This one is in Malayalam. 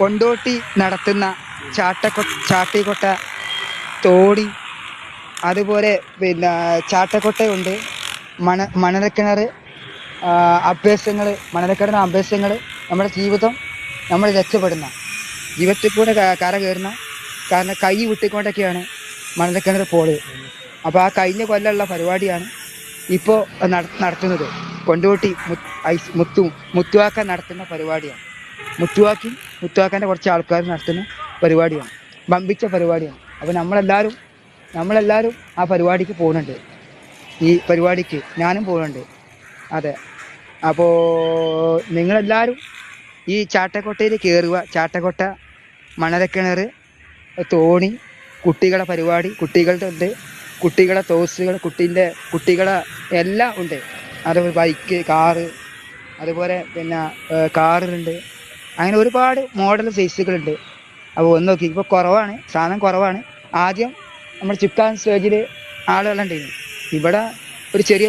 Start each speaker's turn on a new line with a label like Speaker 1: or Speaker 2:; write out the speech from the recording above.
Speaker 1: കൊണ്ടോട്ടി നടത്തുന്ന ചാട്ടക്കൊ ചാട്ടിക്കൊട്ട തോടി അതുപോലെ പിന്നെ ചാട്ടക്കൊട്ടയുണ്ട്. മണ മണലക്കിണർ അഭ്യാസങ്ങൾ മണലക്കിണർ അഭ്യാസങ്ങൾ നമ്മുടെ ജീവിതം നമ്മൾ രക്ഷപ്പെടുന്ന ജീവിതത്തിൽ കൂടെ കര കയറുന്ന കാരണം കൈ വിട്ടിക്കൊണ്ടൊക്കെയാണ് മണലക്കിണർ പോൾ. അപ്പോൾ ആ കഴിഞ്ഞ കൊല്ലമുള്ള പരിപാടിയാണ് ഇപ്പോൾ നടത്തുന്നത്. കൊണ്ടോട്ടി മുത്തു മുത്തുവാക്ക നടത്തുന്ന പരിപാടിയാണ്. മുത്തുവാക്കി മുത്തുവാക്കന്റെ കുറച്ച് ആൾക്കാർ നടത്തുന്ന പരിപാടിയാണ്. വമ്പിച്ച പരിപാടിയാണ്. അപ്പോൾ നമ്മളെല്ലാവരും നമ്മളെല്ലാവരും ആ പരിപാടിക്ക് പോകുന്നുണ്ട് ഈ പരിപാടിക്ക് ഞാനും പോകുന്നുണ്ട് അതെ. അപ്പോൾ നിങ്ങളെല്ലാവരും ഈ ചാട്ടക്കൊട്ടയിൽ കയറുക ചാട്ടക്കോട്ട മണലക്കിണർ തോണി കുട്ടികളെ പരിപാടി കുട്ടികളുടെ ഉണ്ട്. കുട്ടികളെ തോസുകൾ കുട്ടീന്റെ കുട്ടികളെ എല്ലാം ഉണ്ട്. അതുപോലെ ബൈക്ക് കാറ് അതുപോലെ പിന്നെ കാറുണ്ട് അങ്ങനെ ഒരുപാട് മോഡൽ സൈസുകളുണ്ട് അപ്പോൾ ഒന്ന് നോക്കി. ഇപ്പോൾ കുറവാണ്. സാധനം കുറവാണ്. ആദ്യം നമ്മൾ ചുക്കാൻ സ്റ്റേജിൽ ആളുകളുണ്ടായിരുന്നു ഇവിടെ ഒരു ചെറിയ